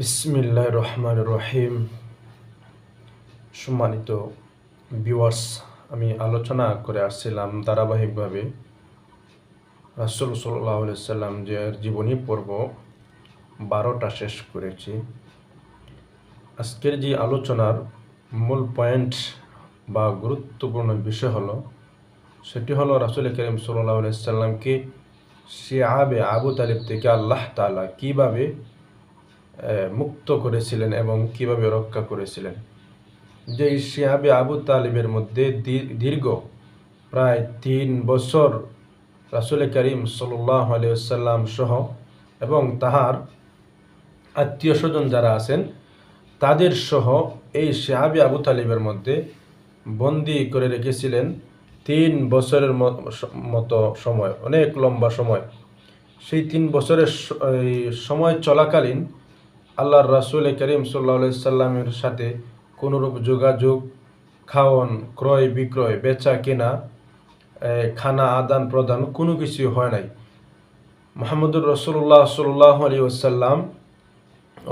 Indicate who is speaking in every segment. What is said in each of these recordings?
Speaker 1: বিসমিল্লাহ রহমান রহিম সম্মানিত ভিউয়ার্স আমি আলোচনা করে আসছিলাম ধারাবাহিকভাবে রাসুল সাল্লাহ সাল্লাম যে জীবনী পর্ব বারোটা শেষ করেছি। আজকের যে আলোচনার মূল পয়েন্ট বা গুরুত্বপূর্ণ বিষয় হলো, সেটি হলো রাসুল করিম সাল্লাহ সাল্লামকে সে আবে আবু তালিব থেকে আল্লাহ তালা কীভাবে মুক্ত করেছিলেন এবং কীভাবে রক্ষা করেছিলেন? যে শিয়াবে আবু তালিবের মধ্যে দীর্ঘ প্রায় তিন বছর রাসুল করিম সাল্লাহ আলিয়াল্লাম সহ এবং তাহার আত্মীয় স্বজন যারা আছেন, তাদের সহ এই শিহাবি আবু তালিবের মধ্যে বন্দি করে রেখেছিলেন তিন বছরের মতো সময়, অনেক লম্বা সময়। সেই তিন বছরের সময় চলাকালীন আল্লাহর রাসুল করিম সাল্লা সাল্লামের সাথে কোনোরূপ যোগাযোগ, খাওয়ন, ক্রয়, বিক্রয়, বেচা, কেনা খানা, আদান প্রদান কোনো কিছু হয় নাই। মোহাম্মদুর রসুল্লাহ সাল্লাহ আলী ওসাল্লাম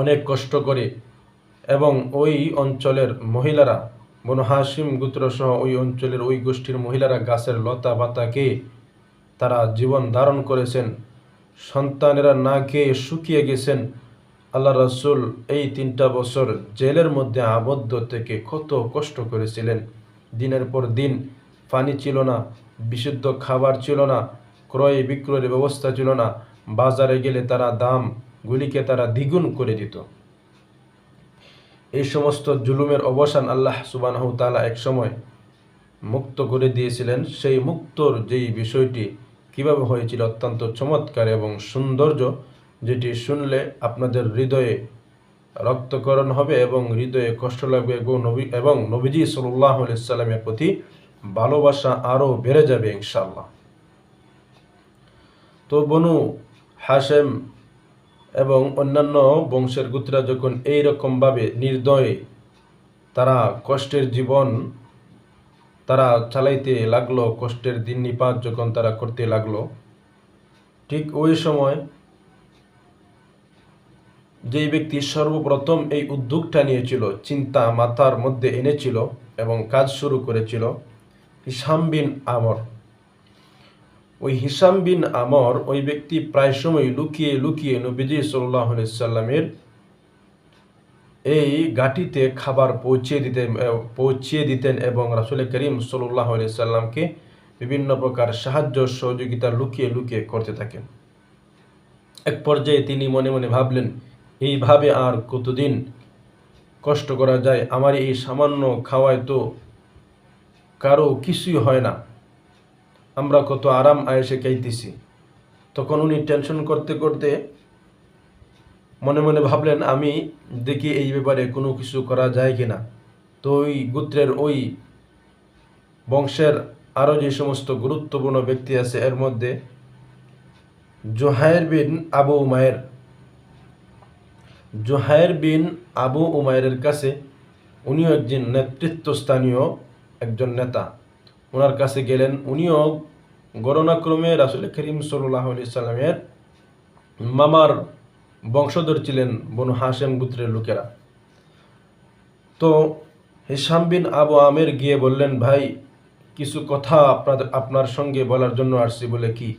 Speaker 1: অনেক কষ্ট করে এবং ওই অঞ্চলের মহিলারা, বনু হাসিম গুত্রসহ ওই অঞ্চলের ওই গোষ্ঠীর মহিলারা গাছের লতা পাতাকে তারা জীবন ধারণ করেছেন, সন্তানেরা না খেয়ে শুকিয়ে গেছেন আল্লাহ রসুল এই তিনটা বছর জেলের মধ্যে আবদ্ধ থেকে কত কষ্ট করেছিলেন। দিনের পর দিন পানি ছিল না, বিশুদ্ধ খাবার ছিল না, ক্রয় বিক্রয়ের ব্যবস্থা ছিল না, বাজারে গেলে তারা দাম গুলিকে তারা দ্বিগুণ করে দিত। এই সমস্ত জুলুমের অবসান আল্লাহ সুবানাহ তালা এক সময় মুক্ত করে দিয়েছিলেন। সেই মুক্তর যেই বিষয়টি কীভাবে হয়েছিল অত্যন্ত চমৎকার এবং সৌন্দর্য যেটি শুনলে আপনাদের হৃদয়ে রক্তকরণ হবে এবং হৃদয়ে কষ্ট লাগবে এবং নবী, এবং নবীজি সাল্লাহ সাল্লামের প্রতি ভালোবাসা আরও বেড়ে যাবে ইনশাল্লাহ তো বনু হাসেম এবং অন্যান্য বংশের গুত্রা যখন এই রকমভাবে নির্দয়ে, তারা কষ্টের জীবন তারা চালাইতে লাগল, কষ্টের দিন নিপাত যখন তারা করতে লাগল, ঠিক ওই সময় যেই ব্যক্তি সর্বপ্রথম এই উদ্যোগটা নিয়েছিল, চিন্তা মাথার মধ্যে এনেছিল এবং কাজ শুরু করেছিল, হিসাম বিন আমর। ওই হিসাম বিন আমর ওই ব্যক্তি প্রায় সময় লুকিয়ে লুকিয়ে নবীজি সাল্লাহ সাল্লামের এই গাটিতে খাবার পৌঁছিয়ে দিতেন পৌঁছিয়ে দিতেন এবং রাসুল করিম সাল্লাহ সাল্লামকে বিভিন্ন প্রকার সাহায্য সহযোগিতা লুকিয়ে লুকিয়ে করতে থাকেন। এক পর্যায়ে তিনি মনে মনে ভাবলেন এইভাবে আর কতদিন কষ্ট করা যায়? আমার এই সামান্য খাওয়ায় তো কারও কিছুই হয় না। আমরা কত আরাম আয়েসে খাইতেছি। তখন উনি টেনশন করতে করতে মনে মনে ভাবলেন, আমি দেখি এই ব্যাপারে কোনো কিছু করা যায় কি না তো ওই গোত্রের ওই বংশের আরও যে সমস্ত গুরুত্বপূর্ণ ব্যক্তি আছে, এর মধ্যে জোহায়ের বিন আবু উমায়ের জোহায়ের বিন আবু উমায়ের কাছে, উনিও একজন নেতৃত্বস্থানীয় একজন নেতা। ওনার কাছে গেলেন, উনিও গণনাক্রমে রাসুল করিম সাল্লাহ আলি সাল্লামের মামার বংশধর ছিলেন বনু হাসেম গুত্রের লোকেরা। তো হিসাম বিন আবু আমের গিয়ে বললেন, ভাই, কিছু কথা আপনাদের, আপনার সঙ্গে বলার জন্য আসছি বলে কি?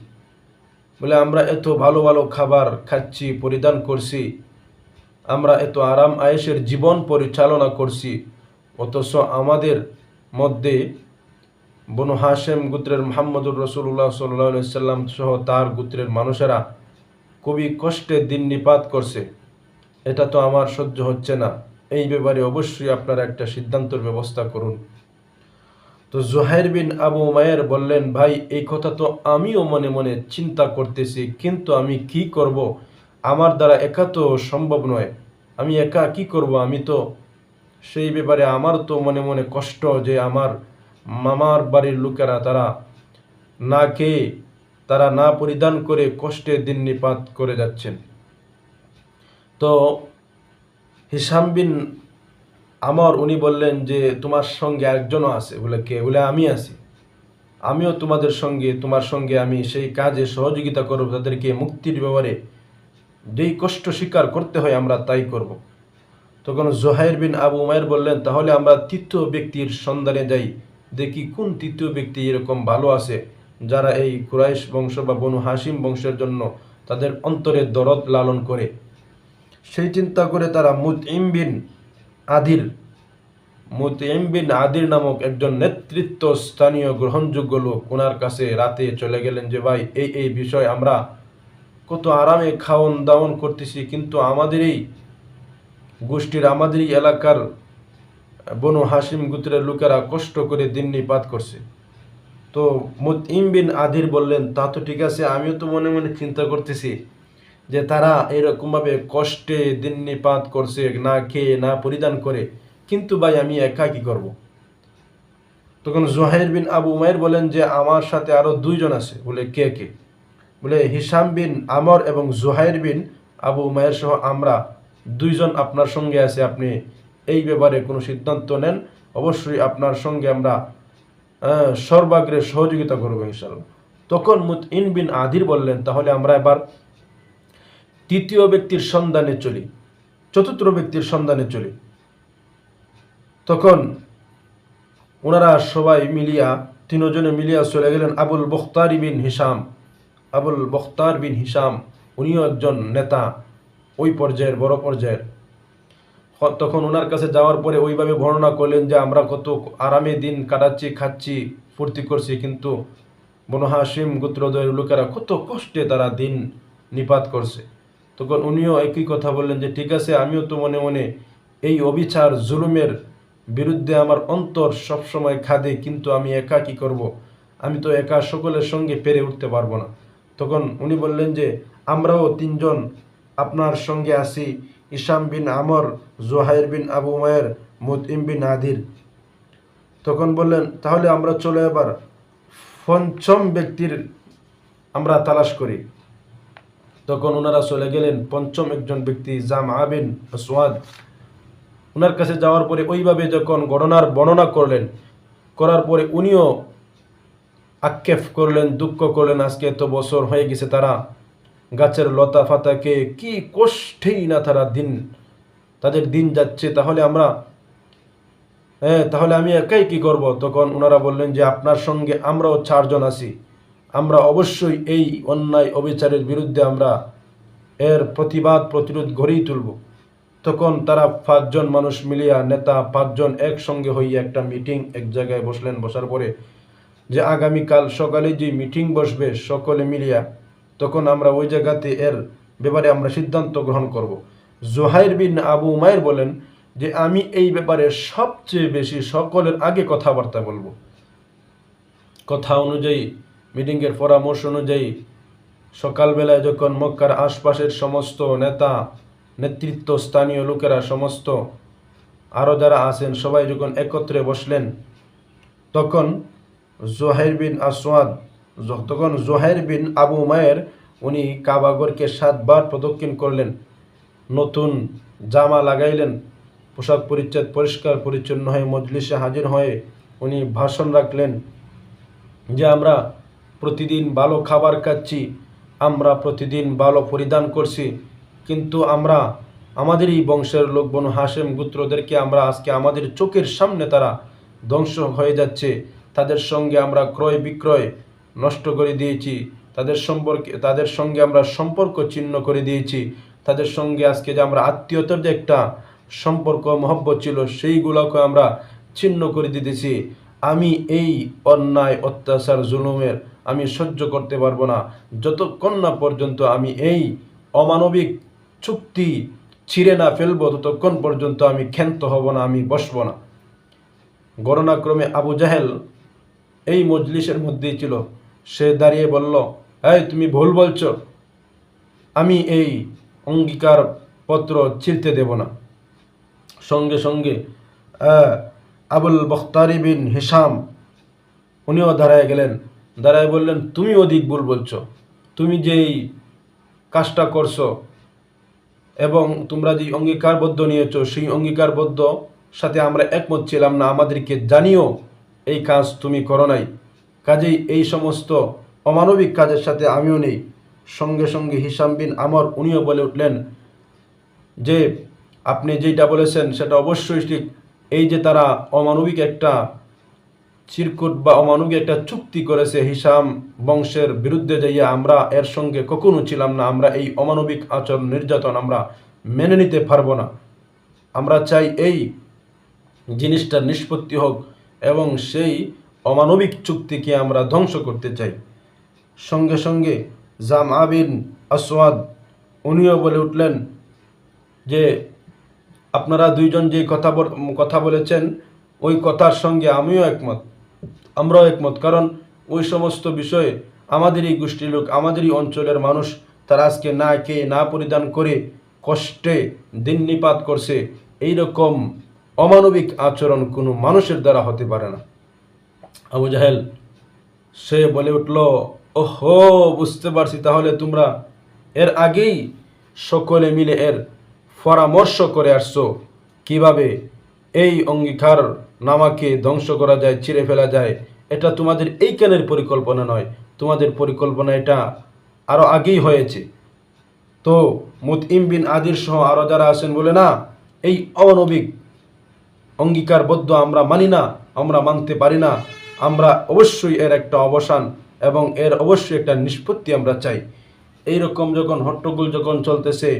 Speaker 1: বলে, আমরা এত ভালো ভালো খাবার খাচ্ছি, পরিধান করছি আমরা এত আরাম আয়েসের জীবন পরিচালনা করছি, অথচ আমাদের মধ্যে বনু হাসেম গুত্রের মোহাম্মদুর রসুল্লাহ সাল্লাহ সাল্লাম সহ তার গুত্রের মানুষেরা খুবই কষ্টে দিন নিপাত করছে। এটা তো আমার সহ্য হচ্ছে না। এই ব্যাপারে অবশ্যই আপনারা একটা সিদ্ধান্তর ব্যবস্থা করুন। তো জোহাইর বিন আবু মায়ের বললেন, ভাই, এই কথা তো আমিও মনে মনে চিন্তা করতেছি, কিন্তু আমি কি করব? আমার দ্বারা একা তো সম্ভব নয়। আমি একা কি করব? আমি তো সেই ব্যাপারে আমার তো মনে মনে কষ্ট যে আমার মামার বাড়ির লোকেরা তারা না খেয়ে, তারা না পরিধান করে কষ্টে দিন নিপাত করে যাচ্ছেন। তো হিসাম বিন আমার উনি বললেন যে, তোমার সঙ্গে একজনও আছে। বলে, কে? বলে, আমি আছি। আমিও তোমাদের সঙ্গে, তোমার সঙ্গে আমি সেই কাজে সহযোগিতা করব। তাদেরকে মুক্তির ব্যাপারে যেই কষ্ট স্বীকার করতে হয় আমরা তাই করব। তখন জোহাইর বিন আবু উমায়ের বললেন, তাহলে আমরা তৃতীয় ব্যক্তির সন্ধানে যাই, দেখি কোন তৃতীয় ব্যক্তি এরকম ভালো আছে, যারা এই কুরাইশ বংশ বা বনু হাসিম বংশের জন্য তাদের অন্তরে দরদ লালন করে। সেই চিন্তা করে তারা মুতইম বিন আদির মুতইম বিন আদির নামক একজন নেতৃত্ব স্থানীয় গ্রহণযোগ্য লোক ওনার কাছে রাতে চলে গেলেন যে, ভাই, এই এই বিষয় আমরা কত আরামে খাওয়ন দাওয়ন করতেছি, কিন্তু আমাদেরই গোষ্ঠীর, আমাদেরই এলাকার বনু হাসিম গুত্রের লোকেরা কষ্ট করে দিন নিপাত করছে। তো মুতইম বিন আদির বললেন, তা তো ঠিক আছে, আমিও তো মনে মনে চিন্তা করতেছি যে তারা এরকমভাবে কষ্টে দিন নিপাত করছে, না খেয়ে, না পরিধান করে। কিন্তু ভাই, আমি একা কি করব? তখন জোহাইর বিন আবু উমাইর বলেন যে, আমার সাথে আরও দুইজন আছে। বলে, কে কে? বলে হিসাম বিন আমর এবং জোহাইর বিন আবু উমায়ের সহ আমরা দুইজন আপনার সঙ্গে আছে, আপনি এই ব্যাপারে কোনো সিদ্ধান্ত নেন। অবশ্যই আপনার সঙ্গে আমরা সর্বাগ্রে সহযোগিতা করব ইনশাল্লাহ তখন মুত ইন বিন আদির বললেন, তাহলে আমরা এবার তৃতীয় ব্যক্তির সন্ধানে চলি, চতুর্থ ব্যক্তির সন্ধানে চলি। তখন ওনারা সবাই মিলিয়া, তিনজনে মিলিয়া চলে গেলেন আবুল বখতারি বিন হিসাম। আবুল বখতার বিন হিসাম, উনিও একজন নেতা, ওই পর্যায়ের, বড় পর্যায়ের। তখন ওনার কাছে যাওয়ার পরে ওইভাবে বর্ণনা করলেন যে, আমরা কত আরামে দিন কাটাচ্ছি, খাচ্ছি, ফুর্তি করছি, কিন্তু বনু হাসিম গোত্রদয়ের লোকেরা কত কষ্টে তারা দিন নিপাত করছে। তখন উনিও একই কথা বললেন যে, ঠিক আছে, আমিও তো মনে মনে এই অবিচার, জুলুমের বিরুদ্ধে আমার অন্তর সবসময় খাদে, কিন্তু আমি একা কি করব। আমি তো একা সকলের সঙ্গে পেরে উঠতে পারব না। তখন উনি বললেন যে, আমরাও তিনজন আপনার সঙ্গে আছি ইসাম বিন আমর, জোহাইর বিন আবু মায়ের মুতইম বিন আদির। তখন বললেন, তাহলে আমরা চলে এবার পঞ্চম ব্যক্তির আমরা তালাশ করি। তখন ওনারা চলে গেলেন, পঞ্চম একজন ব্যক্তি জাম আবিন সোয়াদ ওনার কাছে যাওয়ার পরে ওইভাবে যখন ঘটনার বর্ণনা করলেন, করার পরে উনিও আক্ষেপ করলেন, দুঃখ করলেন, আজকে এত বছর হয়ে গেছে তারা। গাছের লতা ফাতাকে কি কষ্টেই না তারা দিন, তাদের দিন যাচ্ছে। তাহলে আমরা হ্যাঁ তাহলে আমি একাই কি করব? তখন ওনারা বললেন যে, আপনার সঙ্গে আমরাও চারজন আছি। আমরা অবশ্যই এই অন্যায় অবিচারের বিরুদ্ধে আমরা এর প্রতিবাদ, প্রতিরোধ গড়েই তুলব। তখন তারা পাঁচজন মানুষ মিলিয়া নেতা পাঁচজন একসঙ্গে হইয়া একটা মিটিং এক জায়গায় বসলেন। বসার পরে যে আগামীকাল সকালে যে মিটিং বসবে সকলে মিলিয়া, তখন আমরা ওই জায়গাতে এর ব্যাপারে আমরা সিদ্ধান্ত গ্রহণ করব। জোহাইর বিন আবু উমায়ের বলেন যে, আমি এই ব্যাপারে সবচেয়ে বেশি সকলের আগে কথাবার্তা বলব। কথা অনুযায়ী, মিটিংয়ের পরামর্শ অনুযায়ী, সকালবেলায় যখন মক্কার আশপাশের সমস্ত নেতা, নেতৃত্ব, স্থানীয় লোকেরা সমস্ত আরও যারা আছেন, সবাই যখন একত্রে বসলেন, তখন জোহাইর বিন আসওয়াদ তখন জোহাইর বিন আবু মায়ের উনি কাবাগরকে সাতবার প্রদক্ষিণ করলেন, নতুন জামা লাগাইলেন, পোশাক পরিচ্ছদ পরিষ্কার পরিচ্ছন্ন হয়ে মজলিসে হাজির হয়ে উনি ভাষণ রাখলেন যে আমরা প্রতিদিন ভালো খাবার খাচ্ছি, আমরা প্রতিদিন ভালো পরিধান করছি, কিন্তু আমরা আমাদেরই বংশের লোক বনু হাসেম গুত্রদেরকে আমরা আজকে আমাদের চোখের সামনে তারা ধ্বংস হয়ে যাচ্ছে। তাদের সঙ্গে আমরা ক্রয় বিক্রয় নষ্ট করে দিয়েছি, তাদের সম্পর্কে তাদের সঙ্গে আমরা সম্পর্ক ছিন্ন করে দিয়েছি, তাদের সঙ্গে আজকে যে আমরা আত্মীয়তার যে একটা সম্পর্ক, মহব্বত ছিল, সেইগুলোকে আমরা ছিন্ন করে দিতেছি। আমি এই অন্যায়, অত্যাচার, জুলুমের আমি সহ্য করতে পারব না। যতক্ষণ না পর্যন্ত আমি এই অমানবিক চুক্তি ছিঁড়ে না ফেলব, ততক্ষণ পর্যন্ত আমি ক্ষান্ত হব না, আমি বসবো না। গণনাক্রমে আবু জাহেল এই মজলিসের মধ্যেই ছিল। সে দাঁড়িয়ে বলল, এই, তুমি ভুল বলছ। আমি এই অঙ্গীকার পত্র ছিঁড়তে দেব না। সঙ্গে সঙ্গে আবুল বখতারি বিন হিসাম। উনিও দাঁড়ায় গেলেন। দাঁড়ায় বললেন, তুমি অধিক ভুল বলছ। তুমি যেই কাজটা করছ এবং তোমরা যে অঙ্গীকারবদ্ধ নিয়েছো, সেই অঙ্গীকারবদ্ধ সাথে আমরা একমত ছিলাম না। আমাদেরকে জানিও এই কাজ তুমি করো নাই। কাজেই এই সমস্ত অমানবিক কাজের সাথে আমিও নেই। সঙ্গে সঙ্গে হিসাম বিন আমর উনিও বলে উঠলেন যে, আপনি যেটা বলেছেন সেটা অবশ্যই ঠিক। এই যে তারা অমানবিক একটা চিরকুট বা অমানবিক একটা চুক্তি করেছে হিসাম বংশের বিরুদ্ধে যাইয়া আমরা এর সঙ্গে কখনো ছিলাম না, আমরা এই অমানবিক আচরণ নির্যাতন আমরা মেনে নিতে পারব না। আমরা চাই এই জিনিসটার নিষ্পত্তি হোক। এবং সেই অমানবিক চুক্তিকে আমরা ধ্বংস করতে চাই। সঙ্গে সঙ্গে জাম আবিন আসওয়াদ, উনিও বলে উঠলেন যে, আপনারা দুইজন যে কথা কথা বলেছেন, ওই কথার সঙ্গে আমিও একমত, আমরাও একমত, কারণ ওই সমস্ত বিষয়ে আমাদেরই গোষ্ঠীর লোক আমাদেরই অঞ্চলের মানুষ, তারা আজকে না খেয়ে, না পরিধান করে কষ্টে দিন নিপাত করছে। এই রকম অমানবিক আচরণ কোনো মানুষের দ্বারা হতে পারে না। আবু জাহেল, সে বলে উঠল, ওহো, বুঝতে পারছি। তাহলে তোমরা এর আগেই সকলে মিলে এর পরামর্শ করে আসছো। কীভাবে এই অঙ্গীকার নামাকে ধ্বংস করা যায়, ছিঁড়ে ফেলা যায়, এটা তোমাদের এইখানের পরিকল্পনা নয়। তোমাদের পরিকল্পনা এটা আরও আগেই হয়েছে। তো মুতইম বিন আদির সহ আরও যারা আছেন, বলে না, এই অমানবিক অঙ্গীকারবদ্ধ আমরা মানি না, আমরা মানতে পারি না। আমরা অবশ্যই এর একটা অবসান এবং এর অবশ্যই একটা নিষ্পত্তি আমরা চাই। এই রকম যখন হট্টগোল যখন চলতেছে,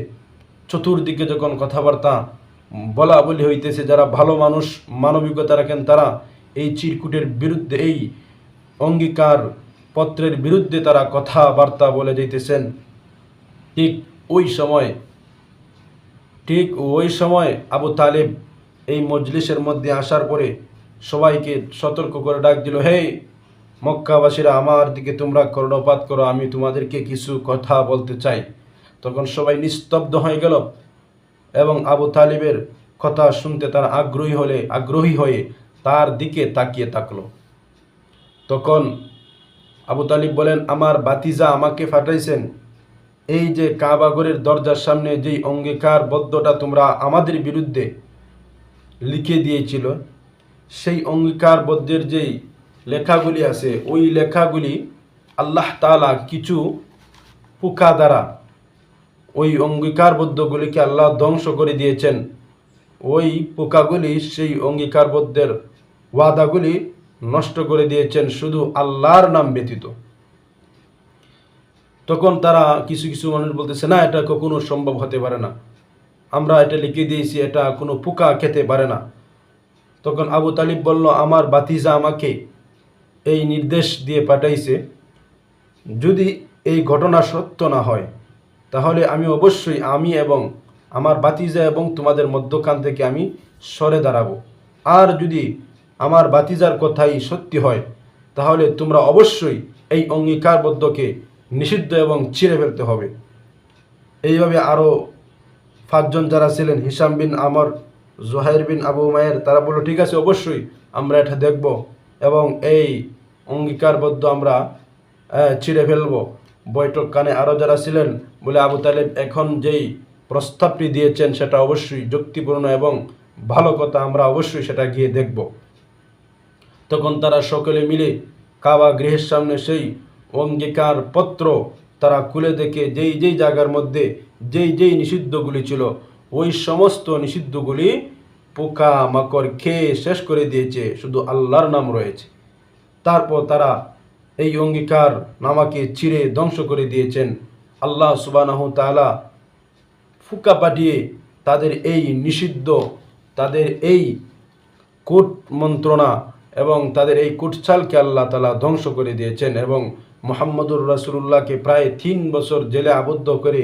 Speaker 1: চতুর্দিকে যখন কথাবার্তা বলা বলি হইতেছে, যারা ভালো মানুষ, মানবিকতা রাখেন তারা, এই চিরকুটের বিরুদ্ধে, এই অঙ্গীকার পত্রের বিরুদ্ধে তারা কথাবার্তা বলে যাইতেছেন। ঠিক ওই সময়, ঠিক ওই সময় আবু তালেব এই মজলিসের মধ্যে আসার পরে সবাইকে সতর্ক করে ডাক দিল হে মক্কাবাসীরা, আমার দিকে তোমরা কর্ণপাত করো, আমি তোমাদেরকে কিছু কথা বলতে চাই। তখন সবাই নিস্তব্ধ হয়ে গেল এবং আবু তালিবের কথা শুনতে তারা আগ্রহী হলে, আগ্রহী হয়ে তার দিকে তাকিয়ে থাকল। তখন আবু তালিব বলেন, আমার বাতিজা আমাকে ফাটাইছেন এই যে কাবাগরের দরজার সামনে যেই অঙ্গীকারবদ্ধটা তোমরা আমাদের বিরুদ্ধে লিখে দিয়েছিল, সেই অঙ্গীকারবদ্ধের যেই লেখাগুলি আছে, ওই লেখাগুলি আল্লাহ তাআলা কিছু পোকা দ্বারা ওই অঙ্গীকারবদ্ধগুলিকে আল্লাহ ধ্বংস করে দিয়েছেন। ওই পোকাগুলি সেই অঙ্গীকারবদ্ধের ওয়াদাগুলি নষ্ট করে দিয়েছেন, শুধু আল্লাহর নাম ব্যতীত। তখন তারা কিছু কিছু মানুষ বলতেছে, না, এটা কখনো সম্ভব হতে পারে না। আমরা এটা লিখে দিয়েছি, এটা কোনো পোকা খেতে পারে না। তখন আবু তালিব বলল, আমার বাতিজা আমাকে এই নির্দেশ দিয়ে পাঠাইছে, যদি এই ঘটনা সত্য না হয়, তাহলে আমি অবশ্যই আমি এবং আমার বাতিজা এবং তোমাদের মধ্যখান থেকে আমি সরে দাঁড়াবো। আর যদি আমার বাতিজার কথাই সত্যি হয়, তাহলে তোমরা অবশ্যই এই অঙ্গীকারবদ্ধকে নিষিদ্ধ এবং ছিঁড়ে ফেলতে হবে। এইভাবে আরও পাঁচজন যারা ছিলেন, হিসাম বিন আমর, জোহাইর বিন আবু মায়ের তারা বলল, ঠিক আছে, অবশ্যই আমরা এটা দেখব এবং এই অঙ্গীকারবদ্ধ আমরা ছিঁড়ে ফেলব। বৈঠক কানে আরও যারা ছিলেন, বলে আবু তালেব, এখন যেই প্রস্তাবটি দিয়েছেন, সেটা অবশ্যই যুক্তিপূর্ণ এবং ভালো কথা, আমরা অবশ্যই সেটা গিয়ে দেখব। তখন তারা সকলে মিলে কাবা গৃহের সামনে সেই অঙ্গীকার পত্র তারা খুলে দেখে, যেই যেই জায়গার মধ্যে যেই যেই নিষিদ্ধগুলি ছিল, ওই সমস্ত নিষিদ্ধগুলি পোকা, মাকড় খেয়ে শেষ করে দিয়েছে, শুধু আল্লাহর নাম রয়েছে। তারপর তারা এই অঙ্গীকার নামাকে চিরে ধ্বংস করে দিয়েছেন। আল্লাহ সুবানাহ তাআলা ফুকা পাঠিয়ে তাদের এই নিষিদ্ধ, তাদের এই কূট মন্ত্রণা এবং তাদের এই কুটছালকে আল্লাহ তালা ধ্বংস করে দিয়েছেন এবং মোহাম্মদুর রাসুল্লাহকে প্রায় তিন বছর জেলে আবদ্ধ করে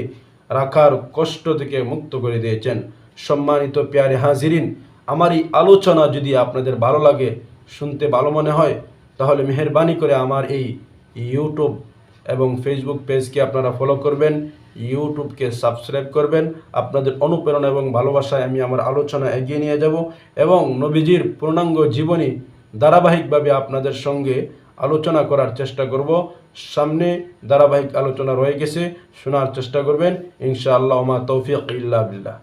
Speaker 1: রাখার কষ্ট থেকে মুক্ত করে দিয়েছেন। সম্মানিত পেয়ারে হাজিরিন আমার এই আলোচনা যদি আপনাদের ভালো লাগে, শুনতে ভালো মনে হয়, তাহলে মেহরবানি করে আমার এই ইউটিউব এবং ফেসবুক পেজকে আপনারা ফলো করবেন, ইউটিউবকে সাবস্ক্রাইব করবেন। আপনাদের অনুপ্রেরণা এবং ভালোবাসায় আমি আমার আলোচনা এগিয়ে নিয়ে যাব এবং নবীজির পূর্ণাঙ্গ জীবনী ধারাবাহিকভাবে আপনাদের সঙ্গে আলোচনা করার চেষ্টা করব। সামনে ধারাবাহিক আলোচনা রয়ে গেছে শোনার চেষ্টা করবেন। ইনশাআল্লাহ তৌফিক ইল্লা বিল্লাহ।